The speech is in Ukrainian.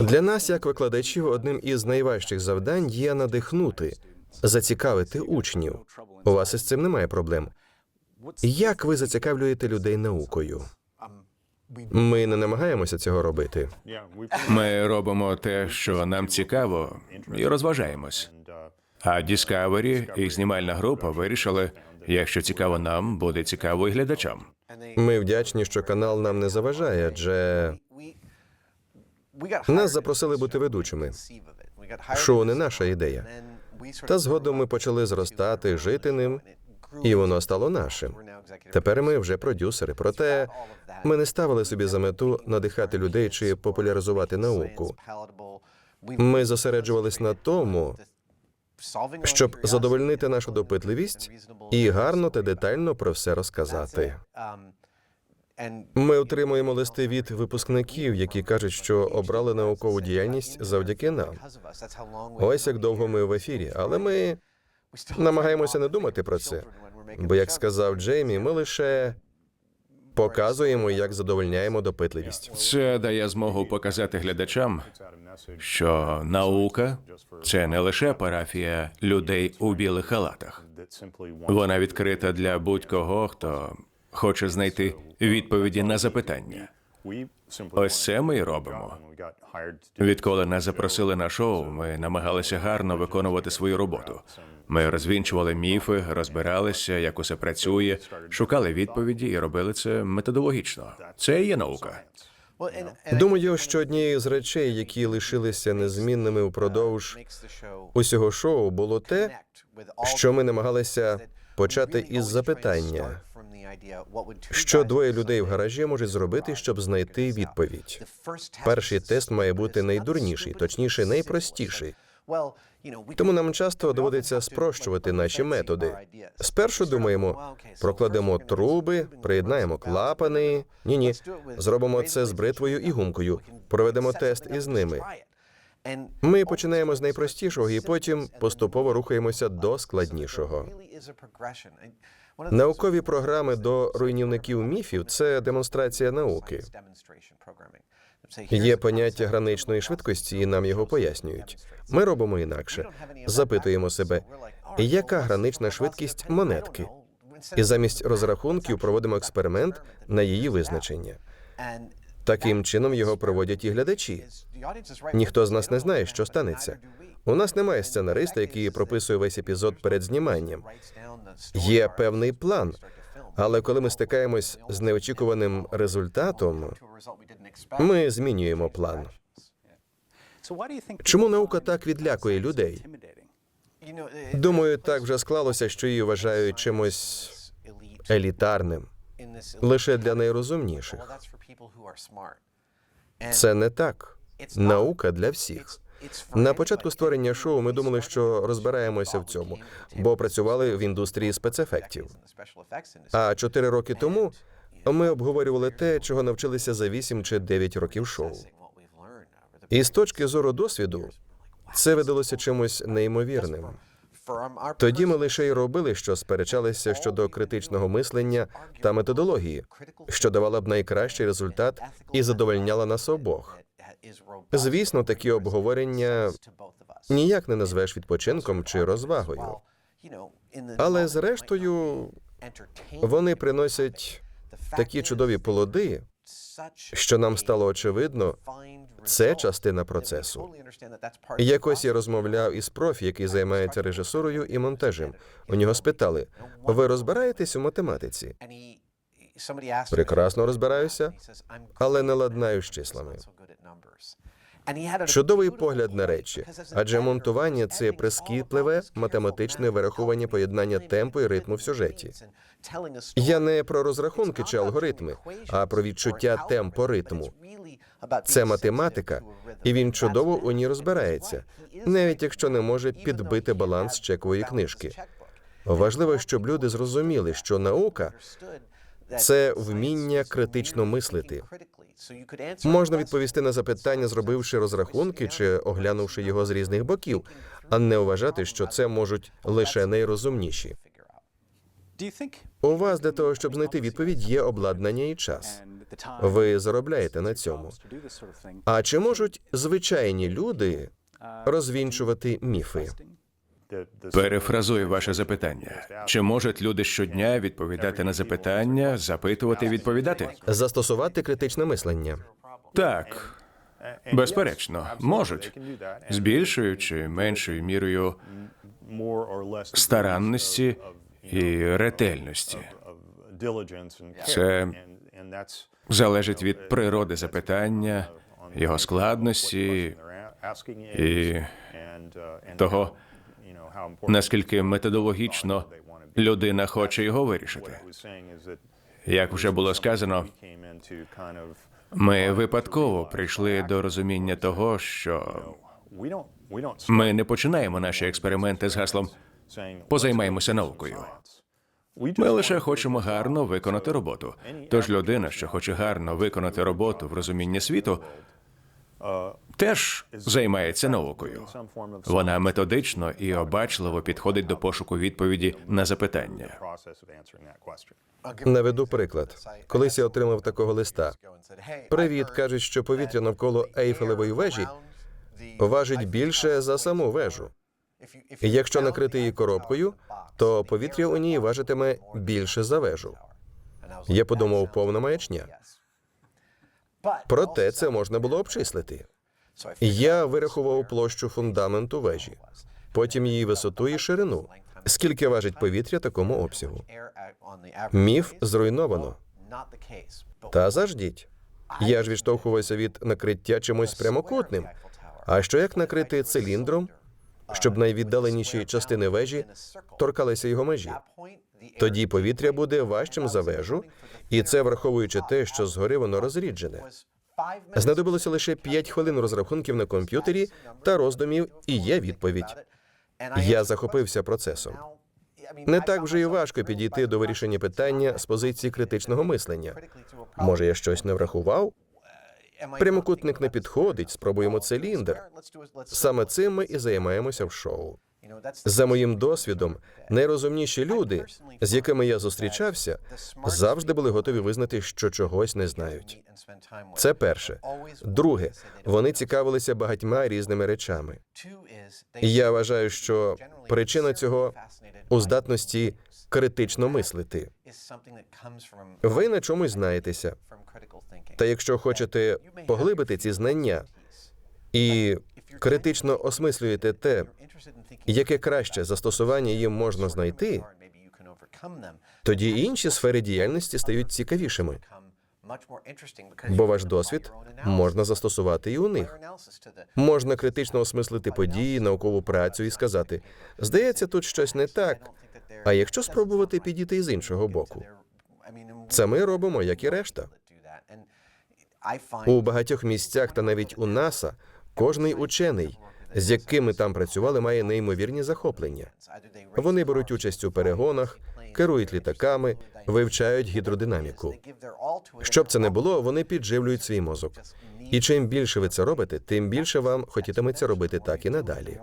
Для нас, як викладачів, одним із найважчих завдань є надихнути, зацікавити учнів. У вас із цим немає проблем. Як ви зацікавлюєте людей наукою? Ми не намагаємося цього робити. Ми робимо те, що нам цікаво, і розважаємось. А Discovery і знімальна група вирішили, якщо цікаво нам, буде цікаво і глядачам. Ми вдячні, що канал нам не заважає, адже Нас запросили бути ведучими. шоу не наша ідея. Та згодом ми почали зростати, жити ним, і воно стало нашим. Тепер ми вже продюсери. Проте ми не ставили собі за мету надихати людей чи популяризувати науку. Ми зосереджувались на тому, щоб задовольнити нашу допитливість і гарно та детально про все розказати. Ми отримуємо листи від випускників, які кажуть, що обрали наукову діяльність завдяки нам. Ось як довго ми в ефірі, але ми намагаємося не думати про це. Бо, як сказав Джеймі, ми лише показуємо, як задовольняємо допитливість. Це дає змогу показати глядачам, що наука це не лише парафія людей у білих халатах. Вона відкрита для будь-кого, хто хоче знайти відповіді на запитання. Ось це ми й робимо. Відколи нас запросили на шоу, ми намагалися гарно виконувати свою роботу. Ми розвінчували міфи, розбиралися, як усе працює, шукали відповіді і робили це методологічно. Це і є наука. Думаю, що однією з речей, які лишилися незмінними упродовж усього шоу, було те, що ми намагалися почати із запитання, що двоє людей в гаражі можуть зробити, щоб знайти відповідь. Перший тест має бути найдурніший, точніше, найпростіший. Тому нам часто доводиться спрощувати наші методи. Спершу думаємо, прокладемо труби, приєднаємо клапани. Ні, ні, зробимо це з бритвою і гумкою. Проведемо тест із ними. Ми починаємо з найпростішого і потім поступово рухаємося до складнішого. Наукові програми до руйнівників міфів це демонстрація науки. Є поняття граничної швидкості, і нам його пояснюють. Ми робимо інакше. Запитуємо себе, яка гранична швидкість монетки? І замість розрахунків проводимо експеримент на її визначення. Таким чином його проводять і глядачі. Ніхто з нас не знає, що станеться. У нас немає сценариста, який прописує весь епізод перед зніманням. Є певний план, але коли ми стикаємось з неочікуваним результатом, ми змінюємо план. Чому наука так відлякує людей? Думаю, так вже склалося, що її вважають чимось елітарним лише для найрозумніших. Це не так. Наука для всіх. На початку створення шоу ми думали, що розбираємося в цьому, бо працювали в індустрії спецефектів. А чотири роки тому ми обговорювали те, чого навчилися за вісім чи дев'ять років шоу. І з точки зору досвіду, це видалося чимось неймовірним. Тоді ми лише й робили, що сперечалися щодо критичного мислення та методології, що давала б найкращий результат і задовольняла нас обох. Звісно, такі обговорення ніяк не назвеш відпочинком чи розвагою, але зрештою вони приносять такі чудові плоди, що нам стало очевидно, це частина процесу. Якось я розмовляв із профі, який займається режисурою і монтажем. У нього спитали: ви розбираєтесь у математиці? Прекрасно розбираюся, але не ладнаю з числами. Чудовий погляд на речі, адже монтування це прискіпливе математичне вирахування поєднання темпу і ритму в сюжеті. Я не про розрахунки чи алгоритми, а про відчуття темпу ритму. Це математика, і він чудово у ній розбирається, навіть якщо не може підбити баланс чекової книжки. Важливо, щоб люди зрозуміли, що наука це вміння критично мислити. Можна відповісти на запитання, зробивши розрахунки чи оглянувши його з різних боків, а не вважати, що це можуть лише найрозумніші. У вас для того, щоб знайти відповідь, є обладнання і час. Ви заробляєте на цьому. А чи можуть звичайні люди розвінчувати міфи? Перефразую ваше запитання. Чи можуть люди щодня відповідати на запитання, запитувати, відповідати? Застосувати критичне мислення. Так, безперечно, можуть з більшою чи меншою мірою старанності і ретельності. Це залежить від природи запитання, його складності і того, наскільки методологічно людина хоче його вирішити. Як вже було сказано, ми випадково прийшли до розуміння того, що ми не починаємо наші експерименти з гаслом позаймаємося наукою. Ми лише хочемо гарно виконати роботу. Тож людина, що хоче гарно виконати роботу в розумінні світу, теж займається наукою. Вона методично і обачливо підходить до пошуку відповіді на запитання. Наведу приклад. Колись я отримав такого листа. Привіт, кажуть, що повітря навколо Ейфелевої вежі важить більше за саму вежу. Якщо накрити її коробкою, то повітря у ній важитиме більше за вежу. Я подумав, повна маячня. Проте це можна було обчислити. Я вирахував площу фундаменту вежі, потім її висоту і ширину. Скільки важить повітря такому обсягу? Міф зруйновано. Та заждіть. Я ж відштовхувався від накриття чимось прямокутним. А що як накрити циліндром, щоб найвіддаленіші частини вежі торкалися його межі? Тоді повітря буде важчим за вежу, і це враховуючи те, що згори воно розріджене. Знадобилося лише 5 хвилин розрахунків на комп'ютері та роздумів, і є відповідь. Я захопився процесом. Не так вже і важко підійти до вирішення питання з позиції критичного мислення. Може, я щось не врахував? Прямокутник не підходить, спробуємо циліндр. Саме цим ми і займаємося в шоу. За моїм досвідом, найрозумніші люди, з якими я зустрічався, завжди були готові визнати, що чогось не знають. Це перше. Друге, вони цікавилися багатьма різними речами. Я вважаю, що причина цього у здатності критично мислити. Ви на чомусь знаєтеся. Та якщо хочете поглибити ці знання і критично осмислюєте те, яке краще застосування їм можна знайти, тоді інші сфери діяльності стають цікавішими, бо ваш досвід можна застосувати і у них. Можна критично осмислити події, наукову працю і сказати: здається, тут щось не так. А якщо спробувати підійти із іншого боку, це ми робимо, як і решта. У багатьох місцях та навіть у НАСА кожний учений, з якими там працювали, має неймовірні захоплення. Вони беруть участь у перегонах, керують літаками, вивчають гідродинаміку. Щоб це не було, вони підживлюють свій мозок. І чим більше ви це робите, тим більше вам хотітиметься робити так і надалі.